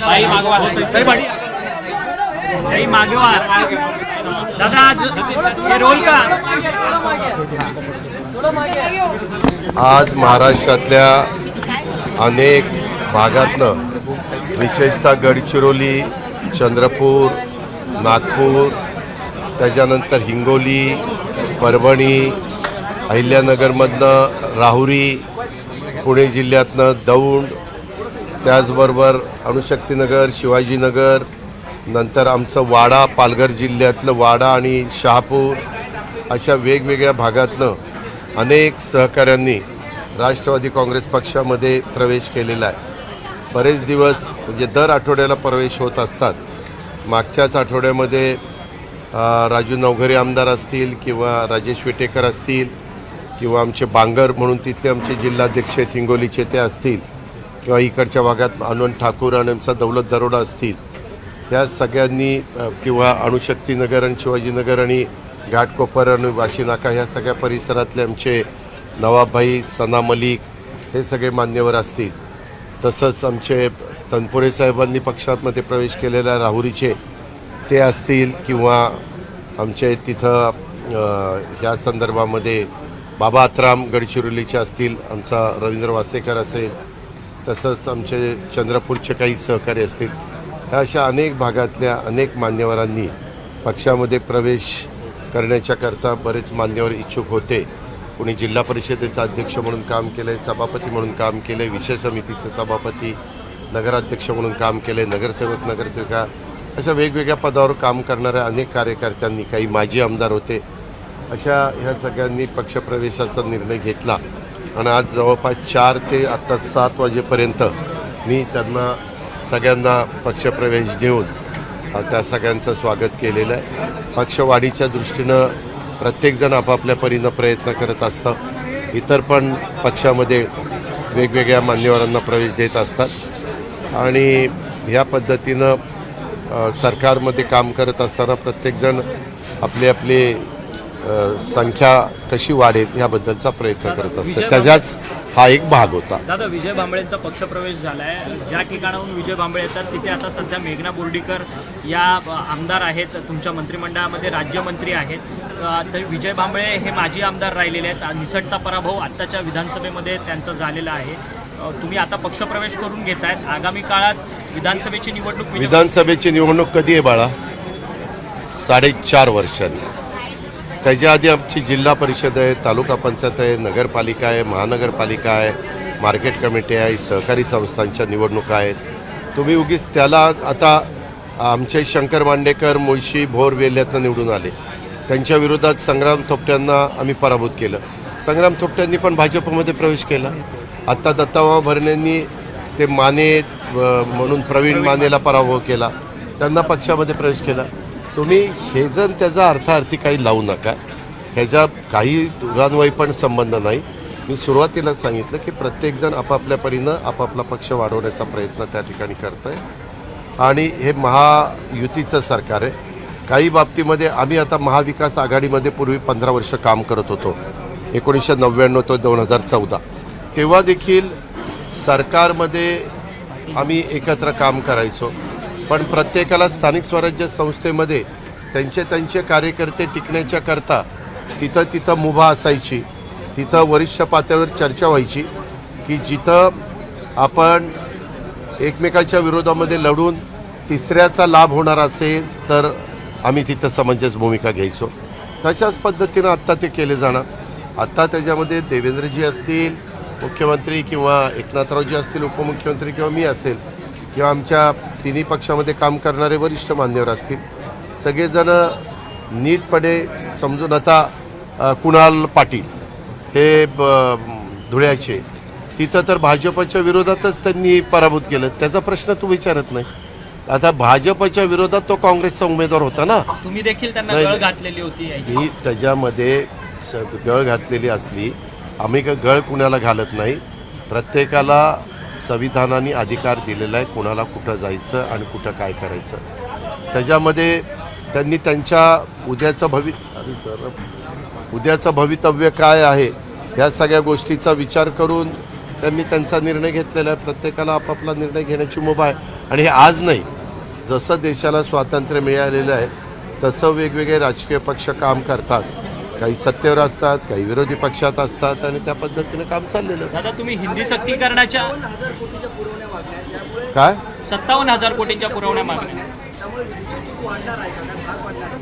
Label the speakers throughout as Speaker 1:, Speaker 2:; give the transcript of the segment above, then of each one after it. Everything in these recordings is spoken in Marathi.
Speaker 1: ताई मागवा. ताई मागवा. दादा आज हे रोल का?
Speaker 2: आज महाराष्ट्रातल्या अनेक भागातनं विशेषतः गडचिरोली चंद्रपूर नागपूर त्याच्यानंतर हिंगोली परभणी अहिल्यानगरमधनं राहुरी पुणे जिल्ह्यातनं दौंड त्याचबरोबर अणुशक्तीनगर शिवाजीनगर नंतर आमचं वाडा पालघर जिल्ह्यातलं वाडा आणि शहापूर अशा वेगवेगळ्या भागातनं अनेक सहकाऱ्यांनी राष्ट्रवादी काँग्रेस पक्षामध्ये प्रवेश केलेला आहे. बरेच दिवस म्हणजे दर आठवड्याला प्रवेश होत असतात. मागच्याच आठवड्यामध्ये राजू नवघरे आमदार असतील किंवा राजेश विटेकर असतील किंवा आमचे बांगर म्हणून तिथले आमचे जिल्हाध्यक्ष हिंगोलीचे ते असतील. किंवा इकडच्या भागात आनंद ठाकूर आणि आमचा दौलत दरोडा असतील या सगळ्यांनी किंवा अणुशक्तीनगर आणि शिवाजीनगर आणि घाटकोपर आणि वाशीनाका ह्या सगळ्या परिसरातले आमचे नवाबभाई सना मलिक हे सगळे मान्यवर असतील. तसंच आमचे तनपुरे साहेबांनी पक्षामध्ये प्रवेश केलेल्या राहुरीचे ते असतील किंवा आमचे तिथं ह्या संदर्भामध्ये बाबा आत्राम गडचिरोलीचे असतील आमचा रवींद्र वासेकर असेल तसंच आमचे चंद्रपूरचे काही सहकारी असतील ह्या अशा अनेक भागातल्या अनेक मान्यवरांनी पक्षामध्ये प्रवेश करण्याच्याकरता बरेच मान्यवर इच्छुक होते. कोणी जिल्हा परिषदेचा अध्यक्ष म्हणून काम केलं आहे सभापती म्हणून काम केलं आहे विषय समितीचे सभापती नगराध्यक्ष म्हणून काम केलं आहे नगरसेवक नगरसेविका अशा वेगवेगळ्या पदावर काम करणाऱ्या अनेक कार्यकर्त्यांनी काही माजी आमदार होते. अशा ह्या सगळ्यांनी पक्षप्रवेशाचा निर्णय घेतला. आणि आज जवळपास चार ते आत्ता सात वाजेपर्यंत मी त्यांना सगळ्यांना पक्षप्रवेश देऊन त्या सगळ्यांचं स्वागत केलेलं आहे. पक्षवाढीच्या दृष्टीनं प्रत्येकजण आपापल्या परीनं प्रयत्न करत असतं. इतर पण पक्षामध्ये वेगवेगळ्या मान्यवरांना प्रवेश देत असतात. आणि ह्या पद्धतीनं सरकारमध्ये काम करत असताना प्रत्येकजण आपले आपली संख्या कशी वाढेल याबद्दलचा प्रयत्न करत असतं त्याचाच हा एक भाग होता.
Speaker 1: दादा विजय भांबळेंचा पक्षप्रवेश झालाय. ज्या ठिकाणाहून विजय भांबळे येतात तिथे आता सध्या मेघना बोर्डीकर या आमदार आहेत. तुमच्या मंत्रिमंडळामध्ये राज्यमंत्री आहेत. तर विजय भांबळे हे माजी आमदार राहिलेले आहेत. निसटता पराभव आत्ताच्या विधानसभेमध्ये त्यांचा झालेला आहे. तुम्ही आता पक्षप्रवेश करून घेतायत. आगामी काळात विधानसभेची निवडणूक
Speaker 2: विधानसभेची निवडणूक कधी आहे बाळा? साडेचार वर्षांनी. त्याच्या आधी आमची जिल्हा परिषद आहे तालुका पंचायत आहे नगरपालिका आहे महानगरपालिका आहे मार्केट कमिटी आहे सहकारी संस्थांच्या निवडणुका आहेत. तुम्ही उगीच त्याला आता आमचे शंकर मांडेकर मुळशी भोर वेल्यातनं निवडून आले. त्यांच्या विरोधात संग्राम थोपट्यांना आम्ही पराभूत केलं. संग्राम थोपट्यांनी पण भाजपमध्ये प्रवेश केला. आत्ता दत्तावा भरणेंनी ते माने म्हणून प्रवीण मानेला पराभव केला. त्यांना पक्षामध्ये प्रवेश केला. तुम्ही हे त्याचा अर्थार्थी काही लावू नका. ह्याच्या काही दुरान्वयी पण संबंध नाही. मी सुरुवातीला सांगितलं की प्रत्येकजण आपापल्या परीनं आपापला पक्ष वाढवण्याचा प्रयत्न त्या ठिकाणी करत आहे आणि हे महायुतीचं सरकार आहे. काही बाबतीमध्ये आम्ही आता महाविकास आघाडीमध्ये पूर्वी पंधरा वर्ष काम करत होतो. एकोणीसशे नव्याण्णव ते दोन हजार चौदा. तेव्हा देखील सरकारमध्ये आम्ही एकत्र काम करायचो. पण प्रत्येकाला स्थानिक स्वराज्य संस्थेमध्ये त्यांचे त्यांचे कार्यकर्ते टिकण्याच्या करता तिथं तिथं मुभा असायची. तिथं वरिष्ठ पातळीवर चर्चा व्हायची की जिथं आपण एकमेकाच्या विरोधामध्ये लढून तिसऱ्याचा लाभ होणार असेल तर आम्ही तिथं समंजस भूमिका घ्यायचो. तशाच पद्धतीनं आत्ता ते केले जाणार आत्ता त्याच्यामध्ये देवेंद्रजी असतील मुख्यमंत्री किंवा एकनाथरावजी असतील उपमुख्यमंत्री किंवा मी असेल किंवा आमच्या तिन्ही पक्षामध्ये काम करणारे वरिष्ठ मान्यवर असतील. सगळेजण नीटपणे समजून आता कुणाल पाटील हे धुळ्याचे तिथं तर भाजपच्या विरोधातच त्यांनी पराभूत केलं. त्याचा प्रश्न तू विचारत नाही. आता भाजपच्या विरोधात तो काँग्रेसचा उमेदवार होता ना?
Speaker 1: तुम्ही देखील त्यांना. घातलेली होती
Speaker 2: ही त्याच्यामध्ये गळ घातलेली असली आम्ही का गळ कुणाला घालत नाही. प्रत्येकाला संविधानाने अधिकार दिलेला आहे कोणाला कुठं जायचं आणि कुठं काय करायचं. त्याच्यामध्ये त्यांनी त्यांच्या उद्याचं भवि उद्याचं भवितव्य काय आहे ह्या सगळ्या गोष्टीचा विचार करून त्यांनी त्यांचा निर्णय घेतलेला आहे. प्रत्येकाला आपापला निर्णय घेण्याची मुभा आहे. आणि हे आज नाही जसं देशाला स्वातंत्र्य मिळालेलं आहे तसं वेगवेगळे राजकीय पक्ष काम करतात. काही सत्तेवर असतात काही विरोधी पक्षात असतात आणि त्या पद्धतीनं काम चाललेलं असतं.
Speaker 1: दादा तुम्ही हिंदी सक्तीकरणाच्या
Speaker 2: काय?
Speaker 1: सत्तावन्न हजार कोटींच्या पुरवण्या मागण्या.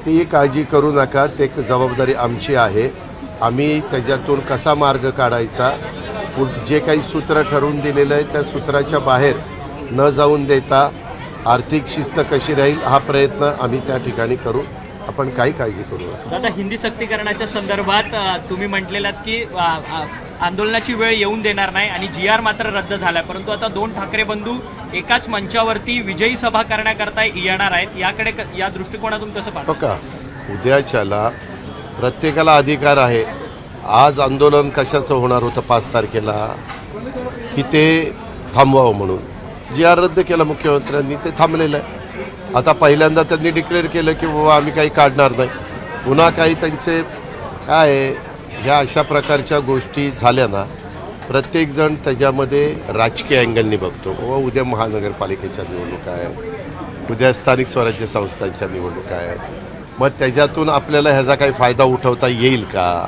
Speaker 2: ती काळजी करू नका ते एक जबाबदारी आमची आहे. आम्ही त्याच्यातून कसा मार्ग काढायचा? जे काही सूत्र ठरवून दिलेलं आहे त्या सूत्राच्या बाहेर न जाऊन देता आर्थिक शिस्त कशी राहील हा प्रयत्न आम्ही त्या ठिकाणी करू. आपण काही काळजी करू
Speaker 1: दादा हिंदी सक्तीकरणाच्या संदर्भात तुम्ही म्हटलेलात की आंदोलनाची वेळ येऊन देणार नाही आणि जी आर मात्र रद्द झालाय. परंतु आता दोन ठाकरे बंधू एकाच मंचावरती विजयी सभा करण्याकरता येणार आहेत. याकडे या दृष्टिकोनातून कसं पाहता?
Speaker 2: का उद्याच्याला प्रत्येकाला अधिकार आहे. आज आंदोलन कशाचं होणार होतं पाच तारखेला की ते थांबवावं म्हणून. जी आर रद्द केला मुख्यमंत्र्यांनी ते थांबलेलं आहे. आता पहिल्यांदा त्यांनी डिक्लेअर केलं की बाबा आम्ही काही काढणार नाही. पुन्हा काही त्यांचे काय आहे, ह्या अशा प्रकारच्या गोष्टी झाल्या ना प्रत्येकजण त्याच्यामध्ये राजकीय अँगलनी बघतो. व उद्या महानगरपालिकेच्या निवडणुका आहे उद्या स्थानिक स्वराज्य संस्थांच्या निवडणुका आहे मग त्याच्यातून आपल्याला ह्याचा काही फायदा उठवता येईल का?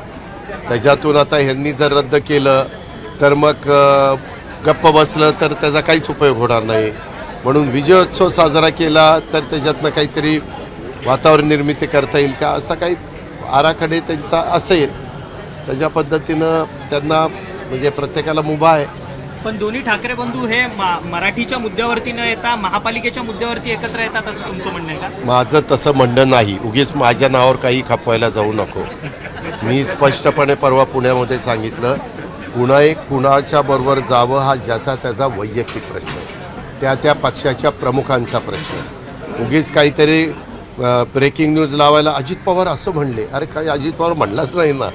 Speaker 2: त्याच्यातून आता ह्यांनी जर रद्द केलं तर मग गप्प बसलं तर त्याचा काहीच उपयोग होणार नाही. म्हणून विजयोत्सव साजरा केला तर त्याच्यातनं काहीतरी वातावरण निर्मिती करता येईल का? असा काही आराखडे त्यांचा असेल. त्याच्या पद्धतीनं त्यांना म्हणजे प्रत्येकाला मुभा आहे.
Speaker 1: पण दोन्ही ठाकरे बंधू हे मराठीच्या मुद्द्यावरती न येता महापालिकेच्या मुद्द्यावरती एकत्र येतात असं तुमचं म्हणणं आहे का?
Speaker 2: माझं तसं म्हणणं नाही. उगीच माझ्या नावावर काही खपवायला जाऊ नको. मी स्पष्टपणे परवा पुण्यामध्ये सांगितलं कुणाही कुणाच्या बरोबर जावं हा ज्याचा त्याचा वैयक्तिक प्रश्न आहे. त्या त्या पक्षाच्या प्रमुखांचा प्रश्न. उगीच काहीतरी ब्रेकिंग न्यूज लावायला अजित पवार असं म्हणले अरे काय अजित पवार म्हणलाच नाही ना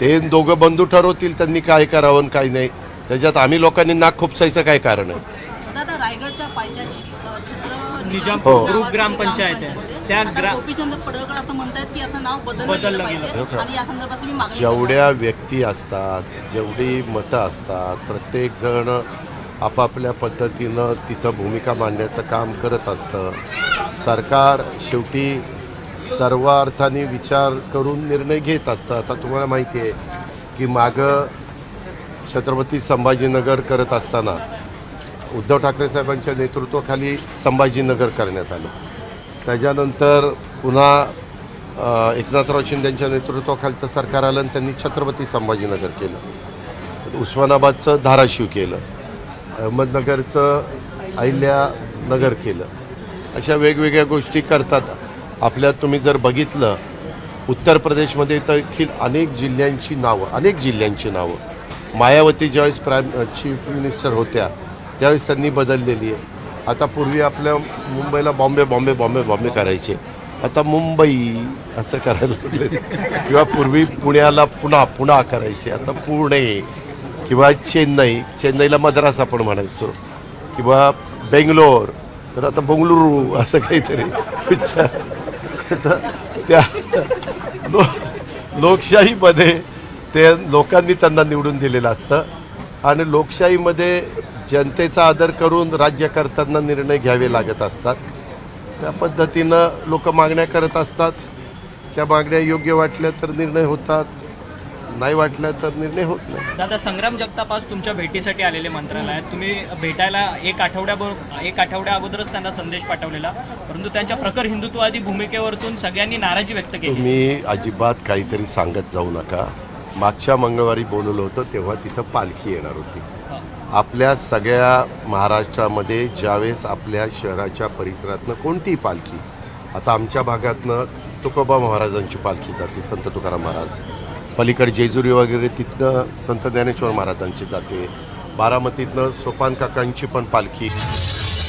Speaker 2: ते दोघं बंधू ठरवतील त्यांनी काय करावं आणि काय नाही त्याच्यात आम्ही लोकांनी नाक खुपसायचं काय कारण आहे
Speaker 3: दादा रायगडच्या पायथ्याची अ, छत्र
Speaker 1: निजामपूर. ग्रुप ग्रामपंचायत आहे त्या
Speaker 3: आता
Speaker 1: ग्रा
Speaker 3: गोपीचंद पडळकर असं म्हणतायत की आता नाव बदललं
Speaker 1: बदललं
Speaker 3: गेलं
Speaker 1: गेलं.
Speaker 3: पाहिजे आणि या संदर्भात तुम्ही मागणी करताय.
Speaker 2: जेवढ्या व्यक्ती असतात जेवढी मतं असतात प्रत्येकजण आपापल्या पद्धतीनं तिथं भूमिका मांडण्याचं काम करत असतं. सरकार शेवटी सर्व अर्थाने विचार करून निर्णय घेत असतं. आता तुम्हाला माहिती आहे की मागं छत्रपती संभाजीनगर करत असताना उद्धव ठाकरे साहेबांच्या नेतृत्वाखाली संभाजीनगर करण्यात आलं. त्याच्यानंतर पुन्हा एकनाथराव शिंदेच्या नेतृत्वाखालचं सरकार आलं आणि त्यांनी छत्रपती संभाजीनगर केलं. उस्मानाबादचं धाराशिव केलं. अहमदनगरचं अहिल्यानगर केलं. अशा वेगवेगळ्या गोष्टी करतात. आपल्या तुम्ही जर बघितलं उत्तर प्रदेशमध्ये देखील अनेक जिल्ह्यांची नावं अनेक जिल्ह्यांची नावं. मायावती ज्यावेळेस प्राईम चीफ मिनिस्टर होत्या त्यावेळेस त्यांनी बदललेली आहे. आता पूर्वी आपल्या मुंबईला बॉम्बे बॉम्बे बॉम्बे बॉम्बे करायचे. आता मुंबई असं करायला लागले. किंवा पूर्वी पुण्याला पुन्हा पुन्हा करायचे. आता पुणे किंवा चेन्नई चेन्नईला मद्रास आपण म्हणायचो. किंवा बेंगलोर तर आता बंगळुरू असं काहीतरी विचार. तर त्या लो लोकशाहीमध्ये ते लोकांनी त्यांना निवडून दिलेलं असतं. आणि लोकशाहीमध्ये जनतेचा आदर करून राज्यकर्त्यांना निर्णय घ्यावे लागत असतात. त्या पद्धतीनं लोक मागण्या करत असतात. त्या मागण्या योग्य वाटल्या तर निर्णय होतात. नाही वाटल्या तर निर्णय होत नाही.
Speaker 1: दादा संग्राम जगताप आज तुमच्या भेटीसाठी आलेले मंत्रालयात. तुम्ही भेटायला एक आठवड्या एक आठवड्या अगोदरच त्यांना संदेश पाठवलेला. परंतु त्यांच्या प्रखर हिंदुत्ववादी भूमिकेवरतून सगळ्यांनी नाराजी व्यक्त केली.
Speaker 2: तुम्ही अजिबात काहीतरी सांगत जाऊ नका. मागच्या मंगळवारी बोलवलं होतं तेव्हा तिथं पालखी येणार होती. आपल्या सगळ्या महाराष्ट्रामध्ये ज्यावेळेस आपल्या शहराच्या परिसरातनं कोणतीही पालखी आता आमच्या भागातनं तुकोबा महाराजांची पालखी जाते संत तुकाराम महाराज. पलीकडे जेजुरी वगैरे तिथनं संत ज्ञानेश्वर महाराजांची जाते. बारामतीतनं सोपान काकांची पण पालखी.